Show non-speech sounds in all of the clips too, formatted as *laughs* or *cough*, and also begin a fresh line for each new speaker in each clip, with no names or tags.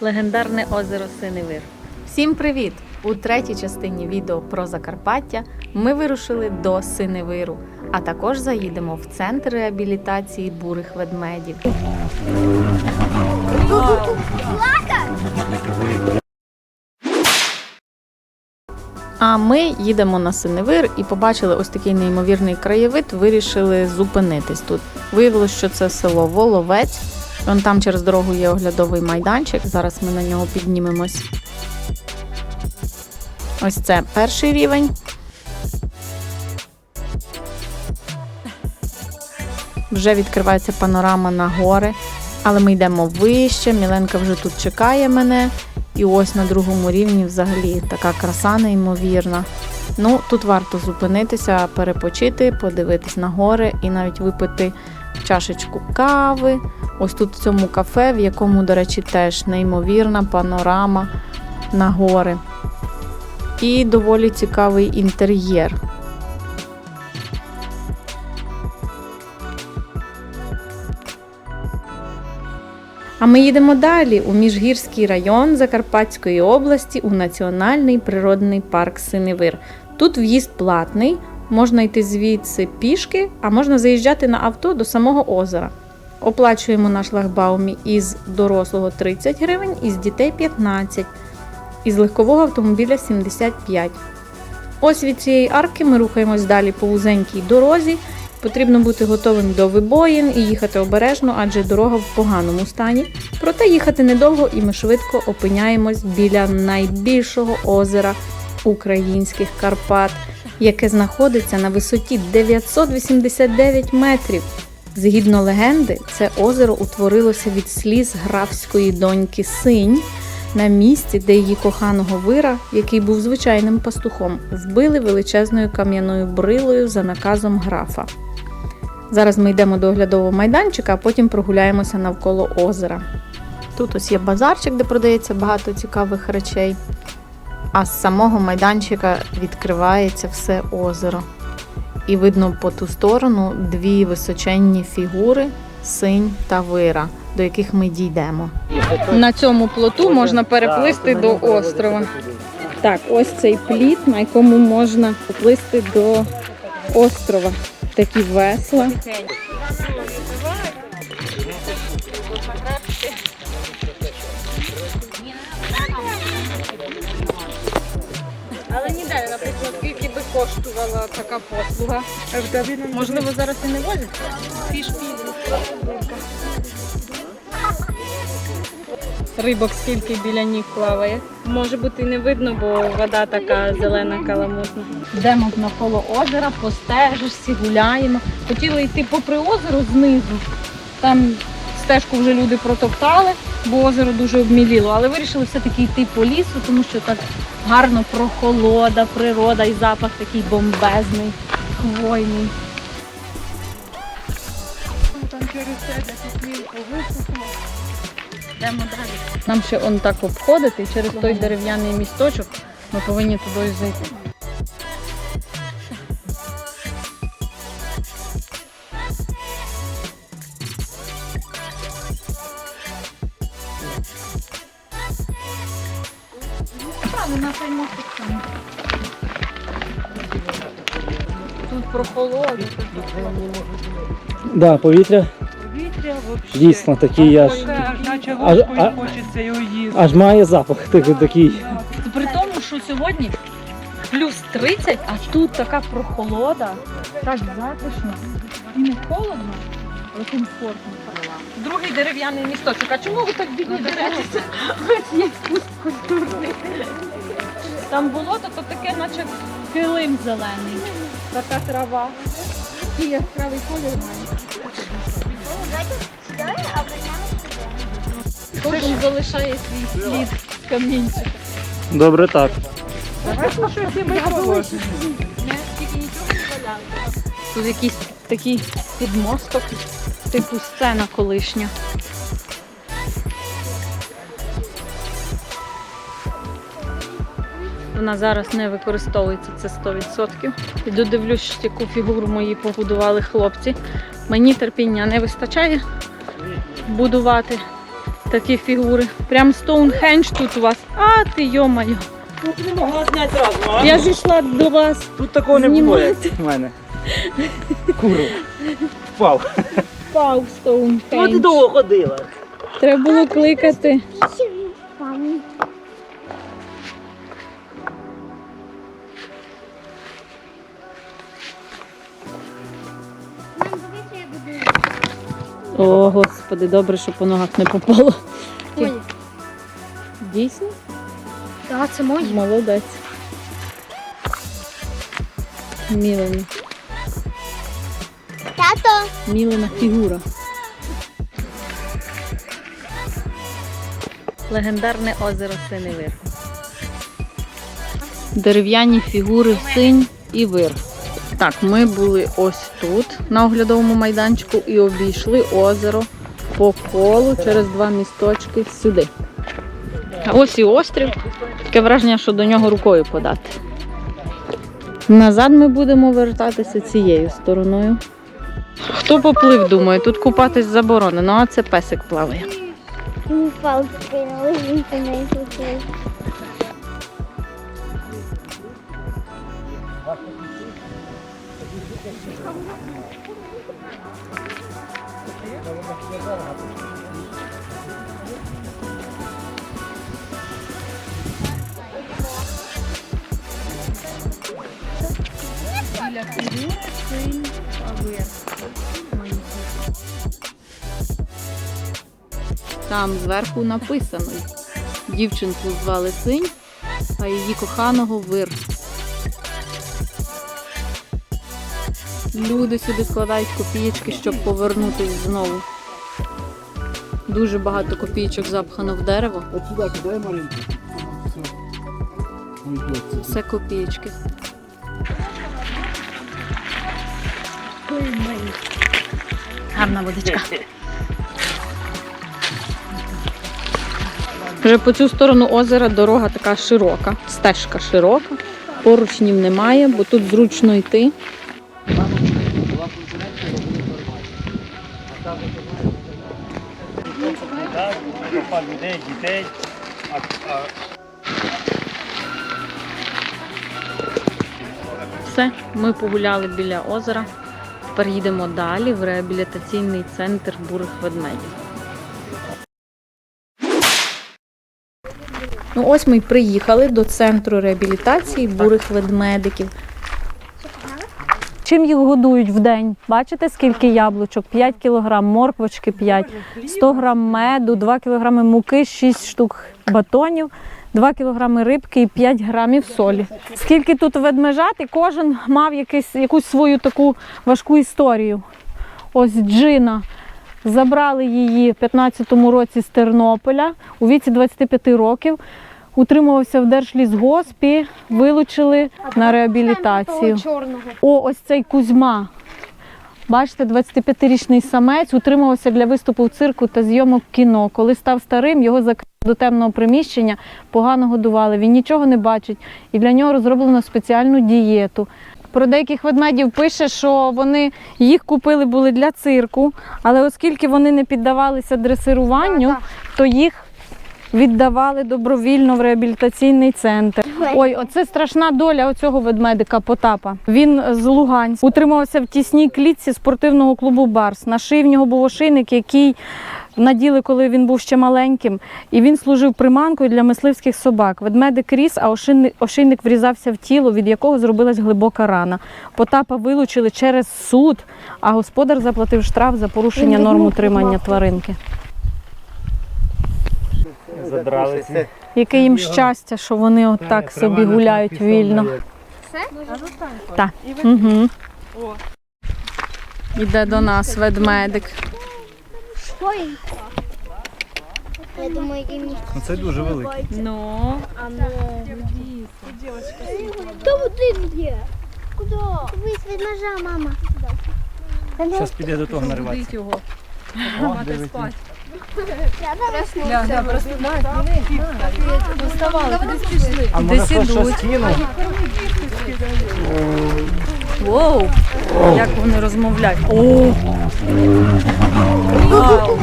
легендарне озеро Синевир. Всім привіт! У третій частині відео про Закарпаття ми вирушили до Синевиру, а також заїдемо в центр реабілітації бурих ведмедів. А ми їдемо на Синевир і побачили ось такий неймовірний краєвид. Вирішили зупинитись тут. Виявилось, що це село Воловець. Вон там через дорогу є оглядовий майданчик. Зараз ми на нього піднімемось. Ось це перший рівень. Вже відкривається панорама на гори, але ми йдемо вище. Міленка вже тут чекає мене. І ось на другому рівні взагалі така краса неймовірна. Ну, тут варто зупинитися, перепочити, подивитись на гори і навіть випити чашечку кави. Ось тут в цьому кафе, в якому, до речі, теж неймовірна панорама на гори. І доволі цікавий інтер'єр. А ми їдемо далі у міжгірський район Закарпатської області у Національний природний парк Синевир. Тут в'їзд платний, можна йти звідси пішки, а можна заїжджати на авто до самого озера. Оплачуємо на шлагбаумі із дорослого 30 гривень, із дітей 15, із легкового автомобіля 75. Ось від цієї арки ми рухаємось далі по вузенькій дорозі. Потрібно бути готовим до вибоїн і їхати обережно, адже дорога в поганому стані. Проте їхати недовго і ми швидко опиняємось біля найбільшого озера українських Карпат, яке знаходиться на висоті 989 метрів. Згідно легенди, це озеро утворилося від сліз графської доньки Синь на місці, де її коханого вира, який був звичайним пастухом, вбили величезною кам'яною брилою за наказом графа. Зараз ми йдемо до оглядового майданчика, а потім прогуляємося навколо озера. Тут ось є базарчик, де продається багато цікавих речей. А з самого майданчика відкривається все озеро. І видно по ту сторону дві височенні фігури синь та вира, до яких ми дійдемо. На цьому плоту можна переплисти до острова. Так, ось цей пліт, на якому можна поплисти до острова. Такі весла. Але ніде, наприклад, скільки би коштувала така послуга. Можливо, зараз і не возять. Рибок скільки біля ніг плаває. Може бути не видно, бо вода така зелена каламутна. Йдемо навколо озера, по гуляємо. Хотіли йти попри озеро знизу. Там стежку вже люди протоптали, бо озеро дуже обміліло, але вирішили все-таки йти по лісу, тому що так гарно прохолода, природа і запах такий бомбезний, хвойний. Йдемо далі. Нам ще он так обходити через той дерев'яний місточок ми повинні туди зайти. Тут прохолодно.
Да, повітря
Повітря вообще.
дійсно такий аж,
Таке, аж наче
Аж-
ложкою
а-
хочеться його їсти.
аж має запах такий. такий.
При тому, що сьогодні плюс 30, а тут така прохолода, так затишно. І не холодно, але комфортно. Другий дерев'яний місточок. А чому ви так бідні деретеся? Ось є спуск культурний. Там болото, то таке, наче килим зелений. Така трава. І яскравий колір має. Кожен залишає свій слід з камінчика.
Добре так.
Давайте щось ми положимо.
Тут якийсь такий підмосток, типу сцена колишня. Вона зараз не використовується, це 100%. І додивлюсь, яку фігуру мої побудували хлопці. Мені терпіння не вистачає будувати такі фігури. Прям Стоунхендж тут у вас. А ти йомаю.
Тут не могла зняти зразу, а?
Я ж йшла до вас.
Тут такого не було, як в мене. Куру. Впав.
Впав
Ну ти довго ходила.
Треба було кликати. О, господи, добре, що по ногах не попало.
Ой.
Дійсно?
Так, це мої.
Молодець. Мілена.
Тато.
Мілена фігура. Легендарне озеро Синевир. Дерев'яні фігури синь і вир. Так, ми були ось тут, на оглядовому майданчику, і обійшли озеро по колу через два місточки сюди. А ось і острів. Таке враження, що до нього рукою подати. Назад ми будемо вертатися цією стороною. Хто поплив, думаю, тут купатись заборонено, а це песик плаває.
Мені палки кинули, він по неї крутив.
Там зверху написано. Дівчинку звали синь, а її коханого вир. Люди сюди складають копієчки, щоб повернутись знову. Дуже багато копійочок запхано в дерево.
Все.
Копієчки. Гарна водичка. *laughs* Вже по цю сторону озера дорога така широка, стежка широка, поручнів немає, бо тут зручно йти. Все, ми погуляли біля озера. Тепер їдемо далі в реабілітаційний центр бурих ведмедів. Ну ось ми й приїхали до центру реабілітації бурих ведмедиків. Чим їх годують в день? Бачите, скільки яблучок? 5 кг, морквочки 5, 100 г меду, 2 кг муки, 6 штук батонів, 2 кг рибки і 5 грамів солі. Скільки тут ведмежат, і кожен мав якийсь, якусь свою таку важку історію. Ось Джина. Забрали її в 15-му році з Тернополя у віці 25 років. Утримувався в Держлісгоспі, вилучили на реабілітацію. О, ось цей Кузьма. Бачите, 25-річний самець утримувався для виступу в цирку та зйомок кіно. Коли став старим, його закрили до темного приміщення, погано годували. Він нічого не бачить, і для нього розроблено спеціальну дієту. Про деяких ведмедів пише, що вони їх купили були для цирку, але оскільки вони не піддавалися дресируванню, то їх віддавали добровільно в реабілітаційний центр. Ой, оце страшна доля оцього ведмедика Потапа. Він з Луганська утримувався в тісній клітці спортивного клубу Барс. На шиї в нього був ошейник, який наділи, коли він був ще маленьким, і він служив приманкою для мисливських собак. Ведмедик ріс, а ошейник врізався в тіло, від якого зробилась глибока рана. Потапа вилучили через суд, а господар заплатив штраф за порушення норм утримання тваринки.
задралися.
Яке їм щастя, що вони от собі гуляють вільно. Так. Угу. Іде до нас ведмедик.
Я думаю, їм
Ну, Це дуже великий.
Ну,
Там один є. Куди? Дивись, від ножа, мама.
Зараз піде до того нариватися.
його.
О, дивіться. А може
Десь
хтось
ідуть.
щось кинув?
Воу! Як вони розмовляють. О! Вау!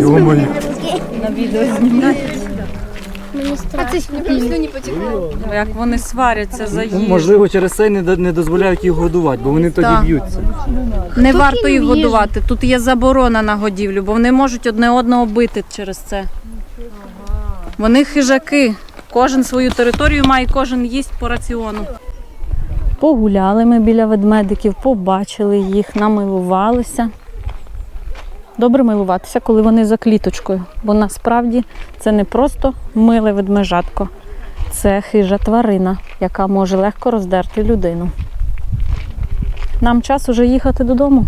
Йо-моє.
На відео знімати.
Мені страшно.
Як вони сваряться за
Ну,
їжу.
Можливо, через це не, не дозволяють їх годувати, бо вони тоді
Так.
б'ються.
Не
Хто
варто їх
кинув їжу?
годувати. Тут є заборона на годівлю, бо вони можуть одне одного бити через це. Вони хижаки. Кожен свою територію має, кожен їсть по раціону. Погуляли ми біля ведмедиків, побачили їх, намилувалися. Добре милуватися, коли вони за кліточкою, бо насправді це не просто миле ведмежатко, це хижа тварина, яка може легко роздерти людину. Нам час уже їхати додому.